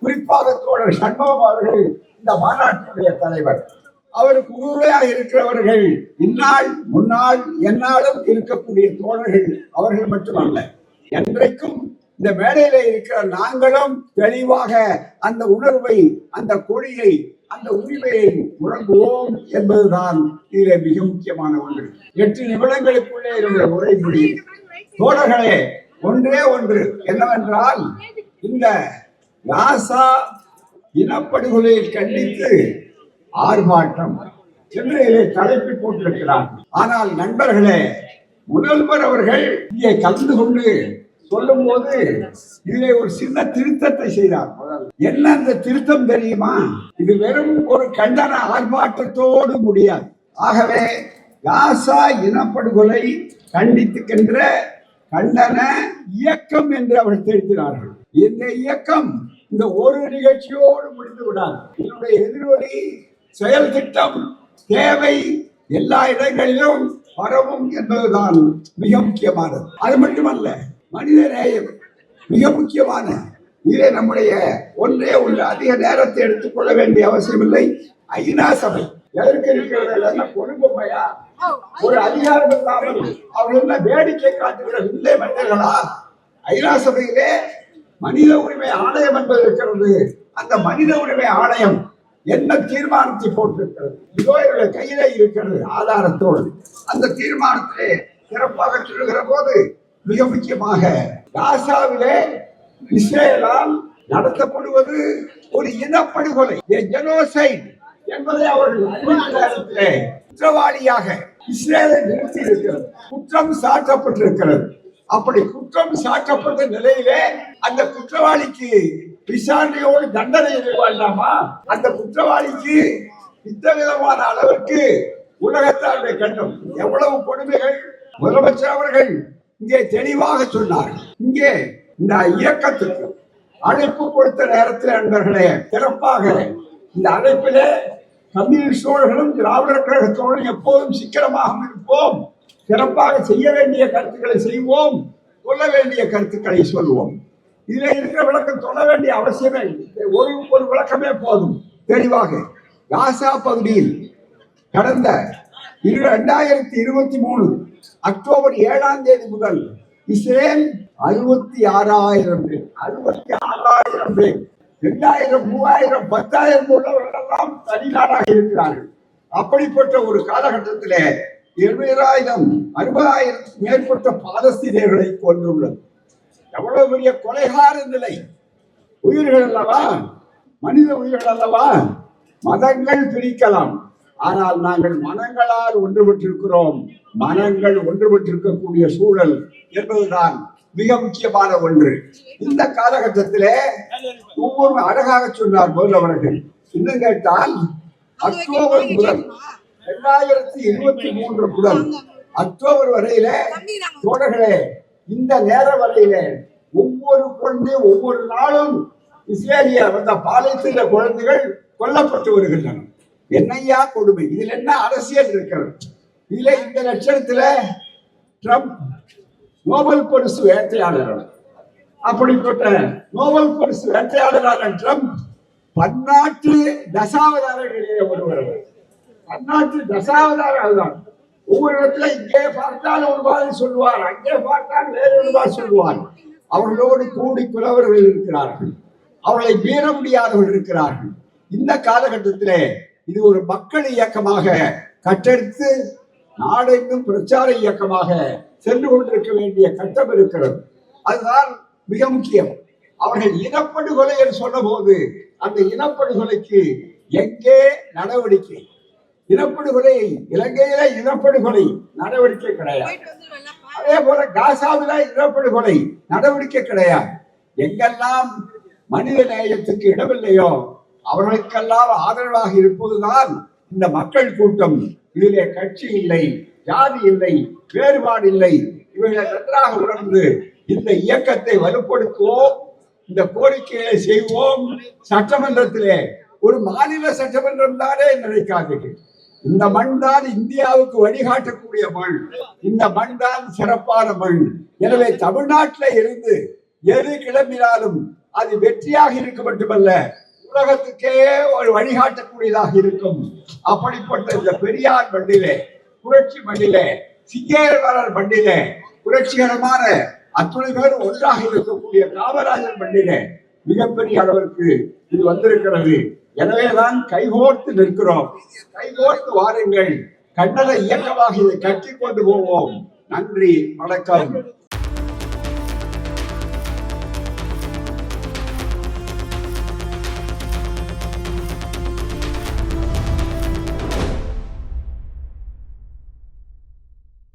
குறிப்பாக தோழர் சண்முகம் அவர்கள் இந்த மாநாட்டினுடைய தலைவர். அவருக்கு உறுதியாக இருக்கிறவர்கள் இந்நாள் முன்னாள் என்னாலும் இருக்கக்கூடிய தோழர்கள் அவர்கள் மட்டுமல்ல. என்றைக்கும் இந்த மேடையில இருக்கிற நாங்களும் தெளிவாக அந்த உணர்வை அந்த கொடியை அந்த உரிமையை உறங்குவோம் என்பதுதான் இதிலே மிக முக்கியமான ஒன்று. எட்டு நிமிடங்களுக்குள்ளே என்னுடைய உரை முடியும். தோழர்களே ஒன்றே ஒன்று என்னவென்றால் இந்த ராசா இனப்படுகொலையை கண்டித்து ஆர்ப்பாட்டம் சென்னையிலே தலைப்பு போட்டிருக்கிறார். ஆனால் நண்பர்களே முதல்வர் அவர்கள் இங்கே கலந்து கொண்டு சொல்லும் போது இதிலே ஒரு சின்ன திருத்தத்தை செய்தார். என்ன அந்த திருத்தம் தெரியுமா? இது வெறும் ஒரு கண்டன ஆர்ப்பாட்டத்தோடு முடியாது. ஆகவே காசா இனப்படுகொலை கண்டித்துக்கின்ற கண்டன இயக்கம் என்று அவர்கள் தெரிவித்தார்கள். இந்த இயக்கம் இந்த ஒரு நிகழ்ச்சியோடு முடிந்து விடாது. இதனுடைய எதிரொலி செயல் திட்டம் தேவை எல்லா இடங்களிலும் பரவும் என்பதுதான் மிக முக்கியமானது. அது மட்டுமல்ல மனித நேயம் மிக முக்கியமான. இதே நம்முடைய ஒன்றே ஒன்று அதிக நேரத்தை எடுத்துக்கொள்ள வேண்டிய அவசியமில்லை. ஐநா சபை. எதற்கு இருக்கிறது கொடுமையா ஒரு அதிகாரம் இல்லாமல் அவர்கள் என்ன வேடிக்கை காட்டுகிற வில்லை மனிதர்களா? ஐநா சபையிலே மனித உரிமை ஆணையம் என்பது இருக்கிறது. அந்த மனித உரிமை ஆணையம் என்ன தீர்மானத்தை போட்டிருக்கிறது? இதோ இவருடைய கையிலே இருக்கிறது ஆதாரத்தோடு. அந்த தீர்மானத்திலே சிறப்பாக சொல்லுகிற போது மிக முக்கியமாக காசாவிலே இஸ்ரேலால் நடத்தப்படுவது ஒரு இனப்படுகொலை. ஜெனோசைட் என்பதை அவர்கள் குற்றவாளியாக இஸ்ரேலை நிறுத்தி இருக்கிறது குற்றம் சாட்டப்பட்டிருக்கிறது அப்படி குற்றம் சாட்டப்பட்ட நிலையிலே அந்த குற்றவாளிக்கு விசாரணையோடு தண்டனை வேண்டாமா அந்த குற்றவாளிக்கு இத்தவிதமான அளவிற்கு உலகத்தாருடைய கண்டம். எவ்வளவு கொடுமைகள்? முதலமைச்சர் அவர்கள் இங்கே தெளிவாக சொன்னார்கள். இங்கே இந்த இயக்கத்துக்கு அழைப்பு கொடுத்த நேரத்தில் நண்பர்களே சிறப்பாக இந்த அழைப்பிலே கம்யூனிஸ்டோர்களும் திராவிடர் கழகத்தோடு எப்போதும் சிக்கனமாக இருப்போம். சிறப்பாக செய்ய வேண்டிய கருத்துக்களை செய்வோம் சொல்ல வேண்டிய கருத்துக்களை சொல்வோம். இதுல இருக்கிற விளக்கம் சொல்ல வேண்டிய அவசியமே இல்லை. ஒரு ஒரு விளக்கமே போதும். தெளிவாக காசா பகுதியில் கடந்த இரு ரெண்டாயிரத்தி இருபத்தி மூணு அக்டோபர் ஏழாம் தேதி முதல் இஸ்ரேல் அறுபத்தி ஆறாயிரம் பேர் அறுபத்தி ஆறாயிரம் பேர் இரண்டாயிரம் மூவாயிரம் பத்தாயிரம் உள்ளவர்கள் எல்லாம் தனிநாடாக இருக்கிறார்கள். அப்படிப்பட்ட ஒரு காலகட்டத்திலே இருபதாயிரம் அறுபதாயிரத்துக்கு மேற்பட்ட பாலஸ்தீனியர்களை கொண்டுள்ளது. எவ்வளவு பெரிய கொலைகார நிலை. உயிர்கள் அல்லவா? மனித உயிர்கள் அல்லவா? மதங்கள் பிரிக்கலாம் ஆனால் நாங்கள் மனங்களால் ஒன்றுபட்டிருக்கிறோம். மனங்கள் ஒன்றுபட்டிருக்கக்கூடிய சூழல் என்பதுதான் மிக முக்கியமான ஒன்று. இந்த காலகட்டத்திலே ஒவ்வொரு அழகாக சொன்னார் முதல்வர்கள் இன்னும் கேட்டால் அக்டோபர் முதல் இரண்டாயிரத்தி இருபத்தி மூன்று முதல் அக்டோபர் வரையில தோழர்களே இந்த நேர வரையில ஒவ்வொரு குழந்தை ஒவ்வொரு நாளும் இஸ்ரேலிய வந்த பாலஸ்தீன குழந்தைகள் கொல்லப்பட்டு வருகின்றன. என்னையா கொடுமை? இதுல என்ன அரசியல் இருக்கிறது? இதுல இந்த லட்சணத்துல ட்ரம்ப் நோபல் பரிசு வேட்டையாளர் அப்படிப்பட்ட நோபல் பரிசு வேட்டையாளரான ட்ரம்ப் பன்னாட்டு தசாவதாரர்களிலே ஒருவர். அவர். பன்னாட்டு தசாவதாரம் அதுதான். ஒவ்வொரு இடத்துல இங்கே பார்த்தால் ஒரு மாதிரி சொல்லுவார் அங்கே பார்த்தால் வேறு ஒரு மாதிரி சொல்லுவார். அவர்களோடு கூடி புலவர்கள் இருக்கிறார்கள். அவர்களை மீற முடியாதவர்கள் இருக்கிறார்கள். இந்த காலகட்டத்திலே இது ஒரு மக்கள் இயக்கமாக கற்றெடுத்து நாடெங்கும் பிரச்சார இயக்கமாக சென்று கொண்டிருக்க வேண்டிய கட்டம் இருக்கிறது. அதுதான் மிக முக்கியம். அவர்கள் இனப்படுகொலை என்று சொன்னபோது அந்த இனப்படுகொலைக்கு எங்கே நடவடிக்கை? இனப்படுகொலை இலங்கையில இனப்படுகொலை நடவடிக்கை கிடையாது. அதே போல காசாவில இனப்படுகொலை நடவடிக்கை கிடையாது. எங்கெல்லாம் மனித நேயத்துக்கு இடமில்லையோ அவர்களுக்கெல்லாம் ஆதரவாக இருப்பதுதான் இந்த மக்கள் கூட்டம். இதிலே கட்சி இல்லை ஜாதி இல்லை வேறுபாடு இல்லை. இவைகளை நன்றாக உணர்ந்து இந்த இயக்கத்தை வலுப்படுத்துவோம் இந்த கோரிக்கைகளை செய்வோம். சட்டமன்றத்திலே ஒரு மாநில சட்டமன்றம் தானே நினைக்காதீர்கள். இந்த மண் தான் இந்தியாவுக்கு வழிகாட்டக்கூடிய மண். இந்த மண் தான் சிறப்பான மண். எனவே தமிழ்நாட்டில இருந்து எது கிளம்பினாலும் அது வெற்றியாக இருக்க மட்டுமல்ல உலகத்துக்கே ஒரு வழிகாட்டக்கூடியதாக இருக்கும். அப்படிப்பட்ட இந்த பெரியார் மண்ணிலே புரட்சி மண்ணிலே சிங்கேரவாளர் மண்ணிலே புரட்சிகரமான அத்துணை பேர் ஒன்றாக இருக்கக்கூடிய காமராஜர் மண்ணிலே மிகப்பெரிய அளவிற்கு இது வந்திருக்கிறது. எனவேதான் கைகோர்த்து நிற்கிறோம். கைகோர்த்து வாருங்கள். கண்டத இயக்கமாக இதை கட்டி கொண்டு போவோம். நன்றி வணக்கம்.